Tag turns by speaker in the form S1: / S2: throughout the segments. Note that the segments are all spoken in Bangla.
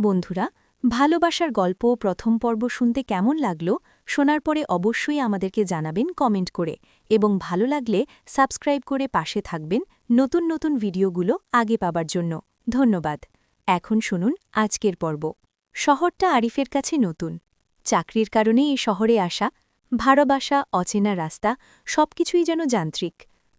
S1: বন্ধুরা, ভালোবাসার গল্প প্রথম পর্ব শুনতে কেমন লাগল শোনার পরে অবশ্যই আমাদেরকে জানাবেন কমেন্ট করে এবং ভালো লাগলে সাবস্ক্রাইব করে পাশে থাকবেন নতুন নতুন ভিডিওগুলো আগে পাবার জন্য। ধন্যবাদ। এখন শুনুন আজকের পর্ব। শহরটা আরিফের কাছে নতুন। চাকরির কারণে এই শহরে আসা, ভাড়াবাসা, অচেনা রাস্তা, সবকিছুই যেন যান্ত্রিক।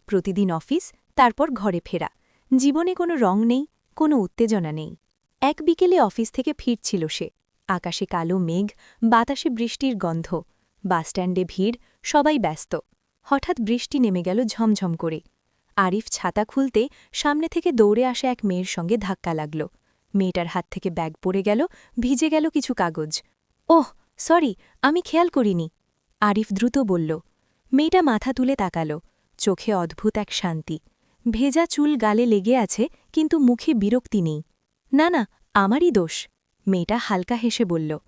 S1: প্রতিদিন অফিস, তারপর ঘরে ফেরা। জীবনে কোনো রং নেই, কোনো উত্তেজনা নেই। এক বিকেলে অফিস থেকে ফিরছিল সে। আকাশে কালো মেঘ, বাতাসে বৃষ্টির গন্ধ, বাসস্ট্যান্ডে ভিড়, সবাই ব্যস্ত। হঠাৎ বৃষ্টি নেমে গেল ঝমঝম করে। আরিফ ছাতা খুলতে সামনে থেকে দৌড়ে আসা এক মেয়ের সঙ্গে ধাক্কা লাগল। মেয়েটার হাত থেকে ব্যাগ পড়ে গেল, ভিজে গেল কিছু কাগজ। ওহ, সরি, আমি খেয়াল করিনি। আরিফ দ্রুত বলল। মেয়েটা মাথা তুলে তাকাল। চোখে অদ্ভুত এক শান্তি। ভেজা চুল গালে লেগে আছে, কিন্তু মুখে বিরক্তি নেই। না না, আমারই দোষ। মেয়েটা হালকা হেসে বলল।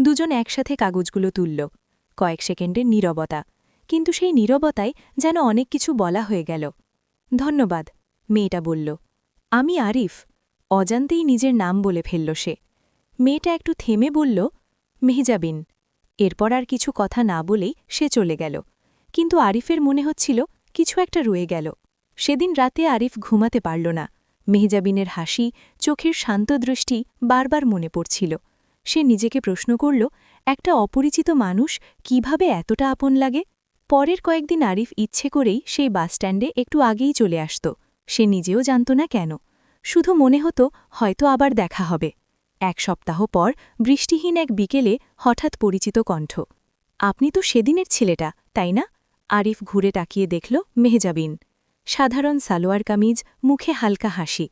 S1: দুজন একসাথে কাগজগুলো তুলল। কয়েক সেকেন্ডের নীরবতা। কিন্তু সেই নীরবতায় যেন অনেক কিছু বলা হয়ে গেল। ধন্যবাদ, মেয়েটা বলল। আমি আরিফ। অজান্তেই নিজের নাম বলে ফেলল সে। মেয়েটা একটু থেমে বলল, মেহজাবিন। এরপর আর কিছু কথা না বলেই সে চলে গেল। কিন্তু আরিফের মনে হচ্ছিল, কিছু একটা রয়ে গেল। সেদিন রাতে আরিফ ঘুমাতে পারল না। মেহজাবিনের হাসি, চোখের শান্ত দৃষ্টি বারবার মনে পড়ছিল। সে নিজেকে প্রশ্ন করল, একটা অপরিচিত মানুষ কীভাবে এতটা আপন লাগে? পরের কয়েকদিন আরিফ ইচ্ছে করেই সেই বাসস্ট্যান্ডে একটু আগেই চলে আসত। সে নিজেও জানত না কেন। শুধু মনে হতো, হয়তো আবার দেখা হবে। এক সপ্তাহ পর বৃষ্টিহীন এক বিকেলে হঠাৎ পরিচিত কণ্ঠ, আপনি তো সেদিনের ছেলেটা, তাই না? আরিফ ঘুরে তাকিয়ে দেখল মেহজাবিন। সাধারণ সালোয়ার কামিজ, মুখে হালকা হাসি।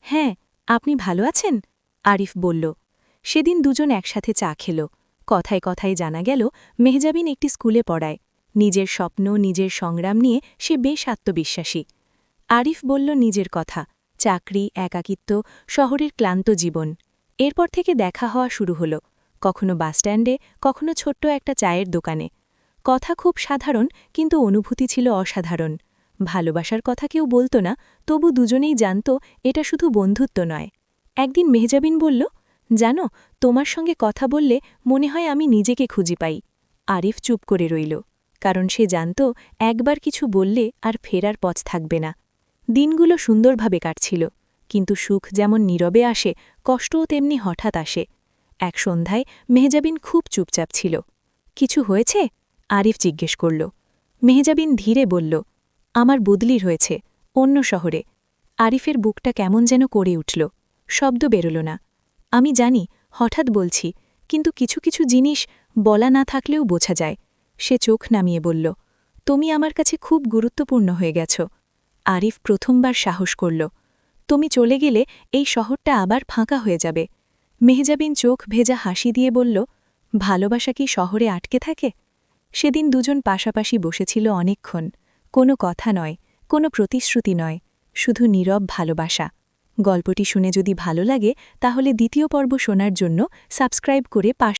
S1: হ্যাঁ আপনি ভালো আছেন? আরিফ বলল। সেদিন দুজন একসাথে চা খেল। কথায় কথায় জানা গেল, মেহজাবিন একটি স্কুলে পড়ায়। নিজের স্বপ্ন, নিজের সংগ্রাম নিয়ে সে বেশ আত্মবিশ্বাসী। আরিফ বলল নিজের কথা, চাকরি, একাকিত্ব, শহরের ক্লান্ত জীবন। এরপর থেকে দেখা হওয়া শুরু হল, কখনো বাসস্ট্যান্ডে কখনো ছোট্ট একটা চায়ের দোকানে। কথা খুব সাধারণ, কিন্তু অনুভূতি ছিল অসাধারণ। ভালোবাসার কথা কেউ বলতো না, তবু দুজনেই জানত এটা শুধু বন্ধুত্ব নয়। একদিন মেহজাবিন বলল, জানো, তোমার সঙ্গে কথা বললে মনে হয় আমি নিজেকে খুঁজি পাই। আরিফ চুপ করে রইল, কারণ সে জানত একবার কিছু বললে আর ফেরার পথ থাকবে না। দিনগুলো সুন্দরভাবে কাটছিল, কিন্তু সুখ যেমন নীরবে আসে, কষ্টও তেমনি হঠাৎ আসে। এক সন্ধ্যায় মেহজাবিন খুব চুপচাপ ছিল। কিছু হয়েছে? আরিফ জিজ্ঞেস করল। মেহজাবিন ধীরে বলল আমার বদলির হয়েছে, অন্য শহরে। আরিফের বুকটা কেমন যেন করে উঠল। শব্দ বেরোল না। আমি জানি, হঠাৎ বলছি, কিন্তু কিছু কিছু জিনিস বলা না থাকলেও বোঝা যায়। সে চোখ নামিয়ে বলল, তুমি আমার কাছে খুব গুরুত্বপূর্ণ হয়ে গেছ। আরিফ প্রথমবার সাহস করল। তুমি চলে গেলে এই শহরটা আবার ফাঁকা হয়ে যাবে। মেহজাবিন চোখ ভেজা হাসি দিয়ে বলল, ভালোবাসা কি শহরে আটকে থাকে? সেদিন দুজন পাশাপাশি বসেছিল অনেকক্ষণ। কোনো কথা নয়, কোনো প্রতিশ্রুতি নয়, শুধু নীরব ভালোবাসা। গল্পটি শুনে যদি ভালো লাগে, তাহলে দ্বিতীয় পর্ব শোনার জন্য সাবস্ক্রাইব করে পাশ